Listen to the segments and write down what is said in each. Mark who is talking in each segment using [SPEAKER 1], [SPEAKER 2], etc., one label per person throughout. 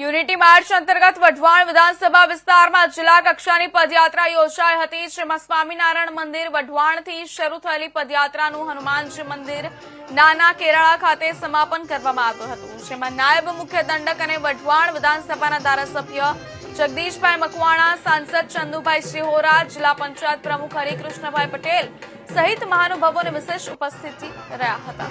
[SPEAKER 1] Unity March અંતર્ગત વઢવાણ વિધાનસભા વિસ્તારમાં જિલ્લા કક્ષાની પદયાત્રા યોજાઈ હતી, જેમાં સ્વામિનારાયણ મંદિર વઢવાણથી શરૂ થયેલી પદયાત્રાનું હનુમાનજી મંદિર નાના કેરાળા ખાતે સમાપન કરવામાં આવ્યું હતું, જેમાં નાયબ મુખ્ય દંડક અને વઢવાણ વિધાનસભાના ધારાસભ્ય જગદીશભાઈ મકવાણા, સાંસદ ચંદુભાઈ શિહોરા, જિલ્લા પંચાયત પ્રમુખ હરિકૃષ્ણભાઈ પટેલ સહિત મહાનુભાવોની વિશેષ ઉપસ્થિતિ રહ્યા હતા.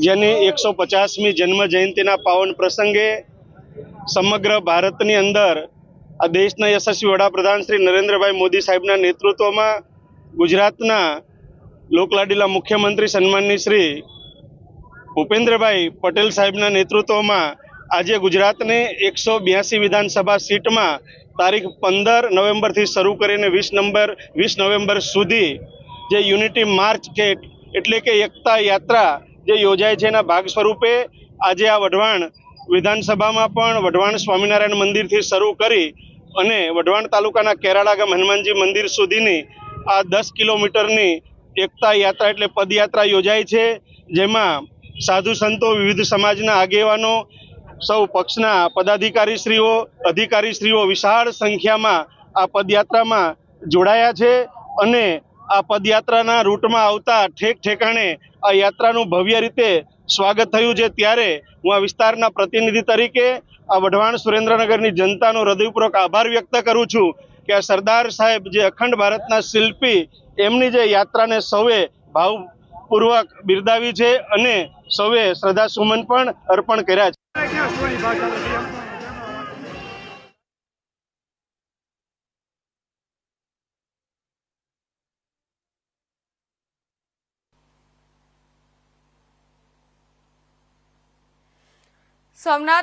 [SPEAKER 2] જેની એકસો પચાસમી જન્મ જયંતિના પાવન પ્રસંગે સમગ્ર ભારતની અંદર આ દેશના યશસ્વી વડાપ્રધાન શ્રી નરેન્દ્રભાઈ મોદી સાહેબના નેતૃત્વમાં ગુજરાતના લોકલાડીલા મુખ્યમંત્રી સન્માનની શ્રી ભૂપેન્દ્રભાઈ પટેલ સાહેબના નેતૃત્વમાં આજે ગુજરાતને એકસો બ્યાસી વિધાનસભા સીટમાં તારીખ પંદર નવેમ્બરથી શરૂ કરીને વીસ નંબર, વીસ નવેમ્બર સુધી જે યુનિટી માર્ચ કે એટલે કે એકતા યાત્રા જે યોજાય છે એના ભાગ સ્વરૂપે આજે આ વઢવાણ વિધાનસભામાં પણ વઢવાણ સ્વામિનારાયણ મંદિરથી શરૂ કરી અને વઢવાણ તાલુકાના કેરાળા ગામ હનુમાનજી મંદિર સુધીની આ દસ કિલોમીટરની એકતા યાત્રા એટલે પદયાત્રા યોજાય છે, જેમાં સાધુ સંતો, વિવિધ સમાજના આગેવાનો, સૌ પક્ષના પદાધિકારીશ્રીઓ, અધિકારીશ્રીઓ વિશાળ સંખ્યામાં આ પદયાત્રામાં જોડાયા છે અને આ પદયાત્રાના રૂટમાં આવતા ઠેક ઠેકાણે આ યાત્રાનું ભવ્ય રીતે સ્વાગત થયું છે. ત્યારે હું આ વિસ્તારના પ્રતિનિધિ તરીકે આ વઢવાણ સુરેન્દ્રનગરની જનતાનો હૃદયપૂર્વક આભાર વ્યક્ત કરું છું કે આ સરદાર સાહેબ જે અખંડ ભારતના શિલ્પી, એમની જે યાત્રાને સૌએ ભાવપૂર્વક બિરદાવી છે અને સૌએ શ્રદ્ધાસુમન પણ અર્પણ કર્યા છે.
[SPEAKER 1] સોમનાથના